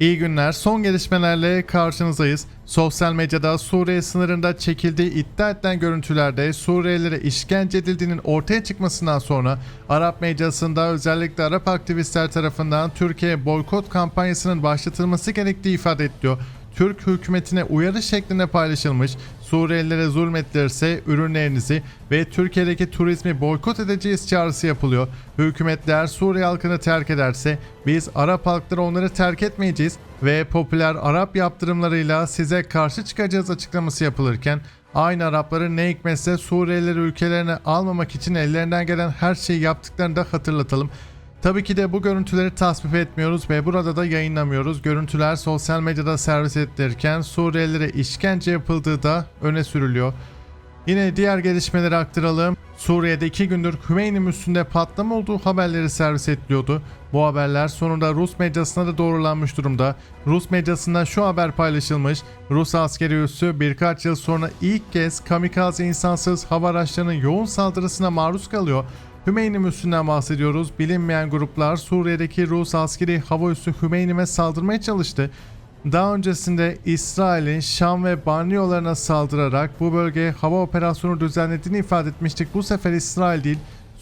İyi günler. Son gelişmelerle karşınızdayız. Sosyal medyada Suriye sınırında çekildiği iddia edilen görüntülerde Suriyelilere işkence edildiğinin ortaya çıkmasından sonra Arap medyasında özellikle Arap aktivistler tarafından Türkiye boykot kampanyasının başlatılması gerektiği ifade ediliyor. Türk hükümetine uyarı şeklinde paylaşılmış. Suriyelilere zulmettirirse ürünlerinizi ve Türkiye'deki turizmi boykot edeceğiz çağrısı yapılıyor. Hükümetler Suriye halkını terk ederse biz Arap halkları onları terk etmeyeceğiz ve popüler Arap yaptırımlarıyla size karşı çıkacağız açıklaması yapılırken aynı Arapların ne hikmetse Suriyelileri ülkelerine almamak için ellerinden gelen her şeyi yaptıklarını da hatırlatalım. Tabii ki de bu görüntüleri tasvip etmiyoruz ve burada da yayınlamıyoruz. Görüntüler sosyal medyada servis edilirken Suriyelilere işkence yapıldığı da öne sürülüyor. Yine diğer gelişmeleri aktaralım. Suriye'de iki gündür Hümeyni üstünde patlama olduğu haberleri servis ediliyordu. Bu haberler sonunda Rus medyasına da doğrulanmış durumda. Rus medyasında şu haber paylaşılmış. Rus askeri üssü birkaç yıl sonra ilk kez kamikaze insansız hava araçlarının yoğun saldırısına maruz kalıyor. Hümeyni üssünden bahsediyoruz. Bilinmeyen gruplar Suriye'deki Rus askeri hava üssü Hümeyni'me saldırmaya çalıştı. Daha öncesinde İsrail'in Şam ve banliyolarına saldırarak bu bölgeye hava operasyonu düzenlediğini ifade etmiştik. Bu sefer İsrail değil,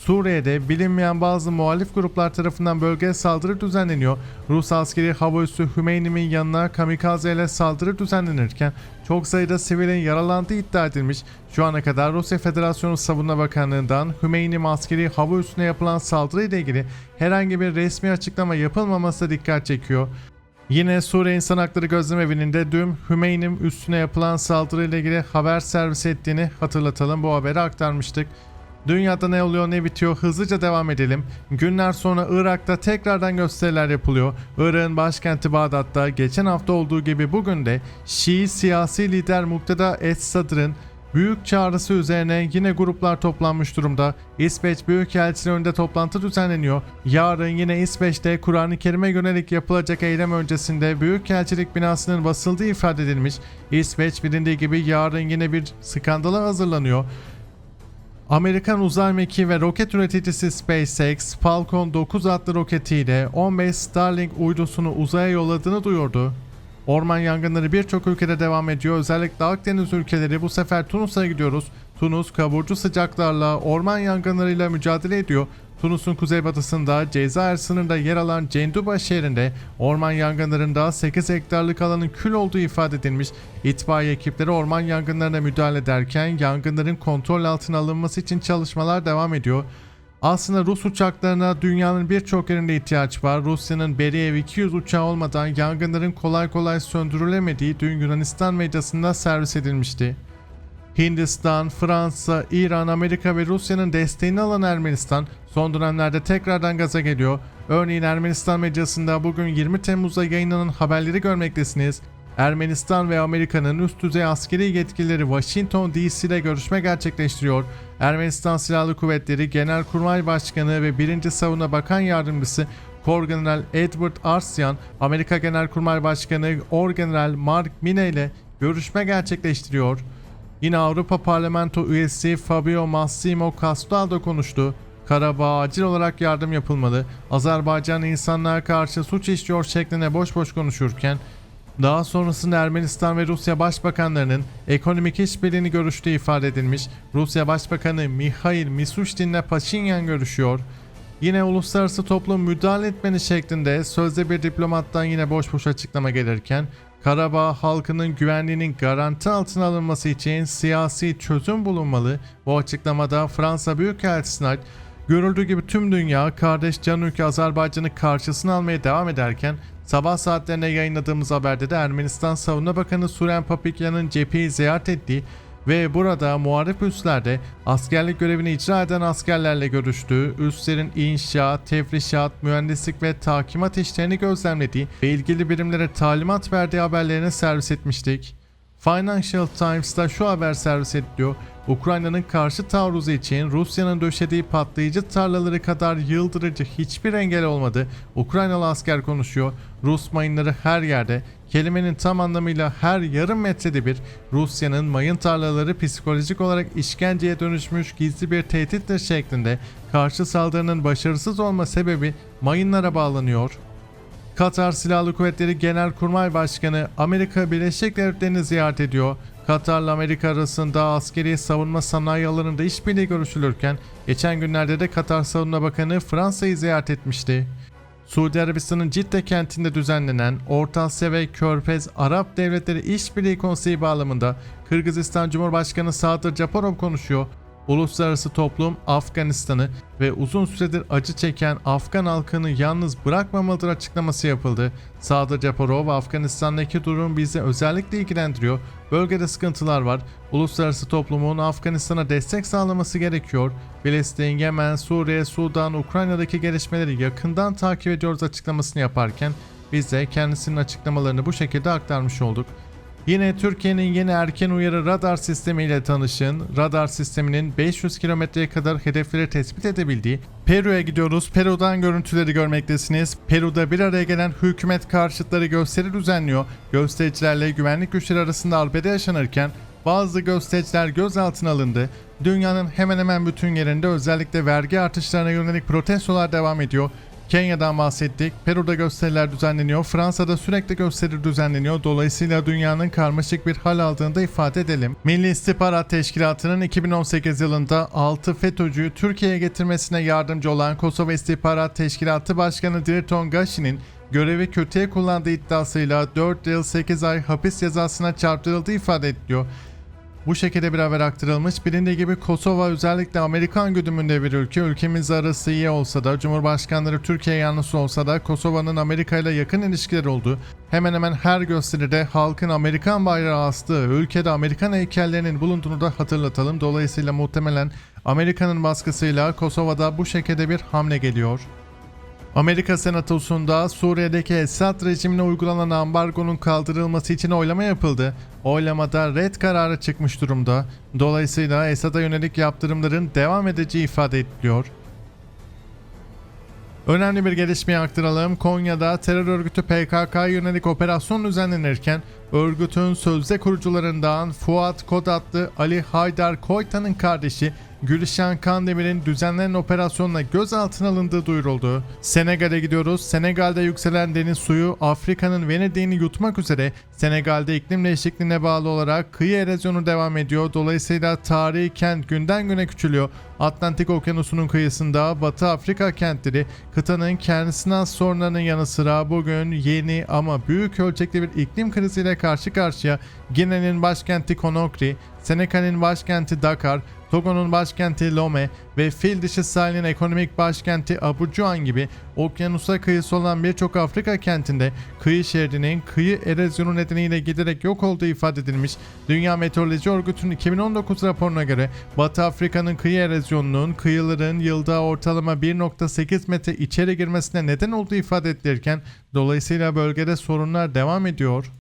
Suriye'de bilinmeyen bazı muhalif gruplar tarafından bölgeye saldırı düzenleniyor. Rus askeri hava üssü Hümeyni'nin yanına kamikaze ile saldırı düzenlenirken çok sayıda sivilin yaralandığı iddia edilmiş. Şu ana kadar Rusya Federasyonu Savunma Bakanlığı'ndan Hümeyni askeri hava üssüne yapılan saldırı ile ilgili herhangi bir resmi açıklama yapılmaması dikkat çekiyor. Yine Suriye İnsan Hakları Gözlem Evi'nin de dün Hümeynim üstüne yapılan saldırıyla ilgili haber servis ettiğini hatırlatalım. Bu haberi aktarmıştık. Dünyada ne oluyor ne bitiyor hızlıca devam edelim. Günler sonra Irak'ta tekrardan gösteriler yapılıyor. Irak'ın başkenti Bağdat'ta geçen hafta olduğu gibi bugün de Şii siyasi lider Mukteda Es-Sadr'ın Büyük çağrısı üzerine yine gruplar toplanmış durumda. İsveç Büyükelçiliği önünde toplantı düzenleniyor. Yarın yine İsveç'te Kur'an-ı Kerim'e yönelik yapılacak eylem öncesinde Büyükelçilik binasının basıldığı ifade edilmiş. İsveç bilindiği gibi yarın yine bir skandala hazırlanıyor. Amerikan uzay mekiği ve roket üreticisi SpaceX, Falcon 9 adlı roketiyle 15 Starlink uydusunu uzaya yolladığını duyurdu. Orman yangınları birçok ülkede devam ediyor. Özellikle Akdeniz ülkeleri bu sefer Tunus'a gidiyoruz. Tunus kavurucu sıcaklarla orman yangınlarıyla mücadele ediyor. Tunus'un kuzeybatısında Cezayir sınırında yer alan Cenduba şehrinde orman yangınlarında 8 hektarlık alanın kül olduğu ifade edilmiş. İtfaiye ekipleri orman yangınlarına müdahale ederken yangınların kontrol altına alınması için çalışmalar devam ediyor. Aslında Rus uçaklarına dünyanın birçok yerinde ihtiyaç var. Rusya'nın Beriev 200 uçağı olmadan yangınların kolay kolay söndürülemediği dün Yunanistan medyasında servis edilmişti. Hindistan, Fransa, İran, Amerika ve Rusya'nın desteğini alan Ermenistan son dönemlerde tekrardan gaza geliyor. Örneğin Ermenistan medyasında bugün 20 Temmuz'da yayınlanan haberleri görmektesiniz. Ermenistan ve Amerika'nın üst düzey askeri yetkilileri Washington DC'de görüşme gerçekleştiriyor. Ermenistan Silahlı Kuvvetleri Genelkurmay Başkanı ve 1. Savunma Bakan Yardımcısı Korgeneral Edward Arsyan, Amerika Genelkurmay Başkanı Orgeneral Mark Mine ile görüşme gerçekleştiriyor. Yine Avrupa Parlamento üyesi Fabio Massimo Castaldo konuştu. Karabağ acil olarak yardım yapılmalı. Azerbaycan insanlığa karşı suç işliyor şeklinde boş boş konuşurken daha sonrasında Ermenistan ve Rusya başbakanlarının ekonomik işbirliğini görüştüğü ifade edilmiş. Rusya Başbakanı Mikhail Mishustin ile Paşinyan görüşüyor. Yine uluslararası toplum müdahale etmeni şeklinde sözde bir diplomattan yine boş boş açıklama gelirken Karabağ halkının güvenliğinin garanti altına alınması için siyasi çözüm bulunmalı. Bu açıklamada Fransa Büyükelçisi'ne ait Görüldüğü gibi tüm dünya kardeş can ülke Azerbaycan'ı karşısına almaya devam ederken sabah saatlerinde yayınladığımız haberde de Ermenistan Savunma Bakanı Suren Papikyan'ın cepheyi ziyaret ettiği ve burada muharip üslerde askerlik görevini icra eden askerlerle görüştüğü, üslerin inşaat, tefrişat, mühendislik ve takimat işlerini gözlemlediği ve ilgili birimlere talimat verdiği haberlerini servis etmiştik. Financial Times'ta şu haber servis ediliyor. Ukrayna'nın karşı taarruzu için Rusya'nın döşediği patlayıcı tarlaları kadar yıldırıcı hiçbir engel olmadı. Ukraynalı asker konuşuyor. Rus mayınları her yerde. Kelimenin tam anlamıyla her yarım metrede bir Rusya'nın mayın tarlaları psikolojik olarak işkenceye dönüşmüş gizli bir tehdittir şeklinde karşı saldırının başarısız olma sebebi mayınlara bağlanıyor. Katar Silahlı Kuvvetleri Genelkurmay Başkanı Amerika Birleşik Devletleri'ni ziyaret ediyor. Katar'la Amerika arasında askeri savunma sanayi alanında işbirliği görüşülürken geçen günlerde de Katar Savunma Bakanı Fransa'yı ziyaret etmişti. Suudi Arabistan'ın Cidde kentinde düzenlenen Orta Asya ve Körfez Arap Devletleri İşbirliği Konseyi bağlamında Kırgızistan Cumhurbaşkanı Sadır Japarov konuşuyor. Uluslararası toplum Afganistan'ı ve uzun süredir acı çeken Afgan halkını yalnız bırakmamalıdır açıklaması yapıldı. Sadır Japarov, Afganistan'daki durum bizi özellikle ilgilendiriyor. Bölgede sıkıntılar var. Uluslararası toplumun Afganistan'a destek sağlaması gerekiyor. Filistin, Yemen, Suriye, Sudan, Ukrayna'daki gelişmeleri yakından takip ediyoruz açıklamasını yaparken biz de kendisinin açıklamalarını bu şekilde aktarmış olduk. Yine Türkiye'nin yeni erken uyarı radar sistemiyle tanışın. Radar sisteminin 500 kilometreye kadar hedefleri tespit edebildiği Peru'ya gidiyoruz. Peru'dan görüntüleri görmektesiniz. Peru'da bir araya gelen hükümet karşıtları gösteri düzenliyor. Göstericilerle güvenlik güçleri arasında arbede yaşanırken bazı göstericiler gözaltına alındı. Dünyanın hemen hemen bütün yerinde özellikle vergi artışlarına yönelik protestolar devam ediyor. Kenya'dan bahsettik. Peru'da gösteriler düzenleniyor. Fransa'da sürekli gösteri düzenleniyor. Dolayısıyla dünyanın karmaşık bir hal aldığını da ifade edelim. Milli İstihbarat Teşkilatı'nın 2018 yılında 6 FETÖ'cüyü Türkiye'ye getirmesine yardımcı olan Kosova İstihbarat Teşkilatı Başkanı Dirton Gashi'nin görevi kötüye kullandığı iddiasıyla 4 yıl 8 ay hapis cezasına çarptırıldığı ifade ediliyor. Bu şekilde bir haber aktarılmış. Bilindiği gibi Kosova özellikle Amerikan güdümünde bir ülke. Ülkemiz arası iyi olsa da Cumhurbaşkanları Türkiye yanlısı olsa da Kosova'nın Amerika ile yakın ilişkileri oldu. Hemen hemen her gösteride halkın Amerikan bayrağı astığı, ülkede Amerikan heykellerinin bulunduğunu da hatırlatalım. Dolayısıyla muhtemelen Amerika'nın baskısıyla Kosova'da bu şekilde bir hamle geliyor. Amerika Senatosu'nda Suriye'deki Esad rejimine uygulanan ambargonun kaldırılması için oylama yapıldı. Oylamada red kararı çıkmış durumda. Dolayısıyla Esad'a yönelik yaptırımların devam edeceği ifade ediliyor. Önemli bir gelişmeyi aktaralım. Konya'da terör örgütü PKK'ya yönelik operasyon düzenlenirken örgütün sözde kurucularından Fuat Kod adlı Ali Haydar Koytan'ın kardeşi Gülşen Kandemir'in düzenlenen operasyonla gözaltına alındığı duyuruldu. Senegal'e gidiyoruz. Senegal'de yükselen deniz suyu Afrika'nın Venedik'ini yutmak üzere Senegal'de iklim değişikliğine bağlı olarak kıyı erozyonu devam ediyor. Dolayısıyla tarihi kent günden güne küçülüyor. Atlantik Okyanusu'nun kıyısında Batı Afrika kentleri kıtanın kendisine az sorunlarının yanı sıra bugün yeni ama büyük ölçekli bir iklim kriziyle karşı karşıya Gine'nin başkenti Conakry, Senegal'in başkenti Dakar, Togo'nun başkenti Lome ve fil dişi sahilin ekonomik başkenti Abujan gibi okyanusa kıyısı olan birçok Afrika kentinde kıyı şehrinin kıyı erozyonu nedeniyle giderek yok olduğu ifade edilmiş. Dünya Meteoroloji Örgütü'nün 2019 raporuna göre Batı Afrika'nın kıyı erozyonunun kıyıların yılda ortalama 1.8 metre içeri girmesine neden olduğu ifade edilirken dolayısıyla bölgede sorunlar devam ediyor.